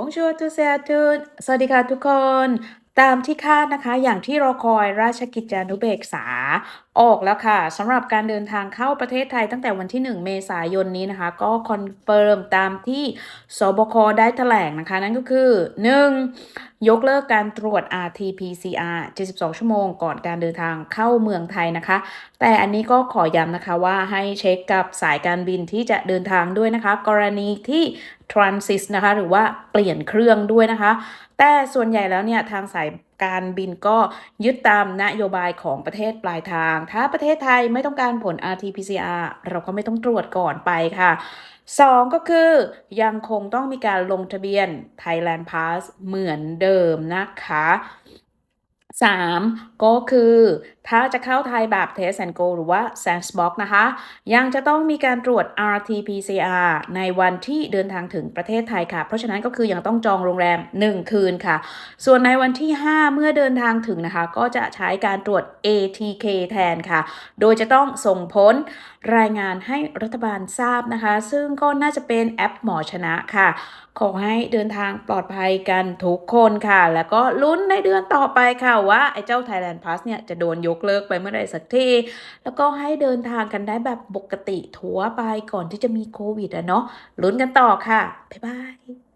Bonjour à tous et à toutes สวัสดีค่ะทุกคน ตามที่คาดนะคะ อย่างที่รอคอยราชกิจจานุเบกษา ออกแล้วค่ะสำหรับการเดินทางเข้าประเทศไทยตั้งแต่วันที่ 1 เมษายนนี้นะคะ ก็คอนเฟิร์มตามที่สบคได้แถลงนะคะ นั่นก็คือ 1. ยกเลิกการตรวจ RT-PCR 72 ชั่วโมงก่อนการเดินทางเข้าเมืองไทยนะคะ แต่อันนี้ก็ขอย้ำนะคะว่าให้เช็คกับสายการบินที่จะเดินทางด้วยนะคะ กรณีที่ transit นะคะ หรือว่าเปลี่ยนเครื่องด้วยนะคะ แต่ส่วนใหญ่แล้วเนี่ยทางสายการบินก็ยึดตามนโยบายของประเทศปลายทาง ถ้าประเทศไทยไม่ต้องการผล RT-PCR เราก็ไม่ต้องตรวจก่อนไปค่ะ 2 ก็คือยังคงต้องมีการลงทะเบียน Thailand Pass เหมือนเดิมนะคะ 3. ก็คือ ถ้าจะเข้าไทยแบบ Test and Go หรือว่า Sandbox นะคะ ยังจะต้องมีการตรวจ RT-PCR ในวันที่เดินทางถึงประเทศไทยค่ะ เพราะฉะนั้นก็คือยังต้องจองโรงแรม 1 คืนค่ะ ส่วนในวันที่ 5 เมื่อเดินทางถึงนะคะ ก็จะใช้การตรวจ ATK แทนค่ะ โดยจะต้องส่งผลรายงานให้รัฐบาลทราบนะคะ ซึ่งก็น่าจะเป็นแอปหมอชนะค่ะ ขอให้เดินทางปลอดภัยกันทุกคนค่ะ แล้วก็ลุ้นในเดือนต่อไปค่ะว่าไอ้เจ้า Thailand Pass เนี่ยจะโดนยกเลิกไปเมื่อไหร่สักทีแล้วก็ให้เดินทางกันได้แบบปกติทัวไปก่อนที่จะมีโควิดอะเนาะลุ้นกันต่อค่ะ บ๊ายบาย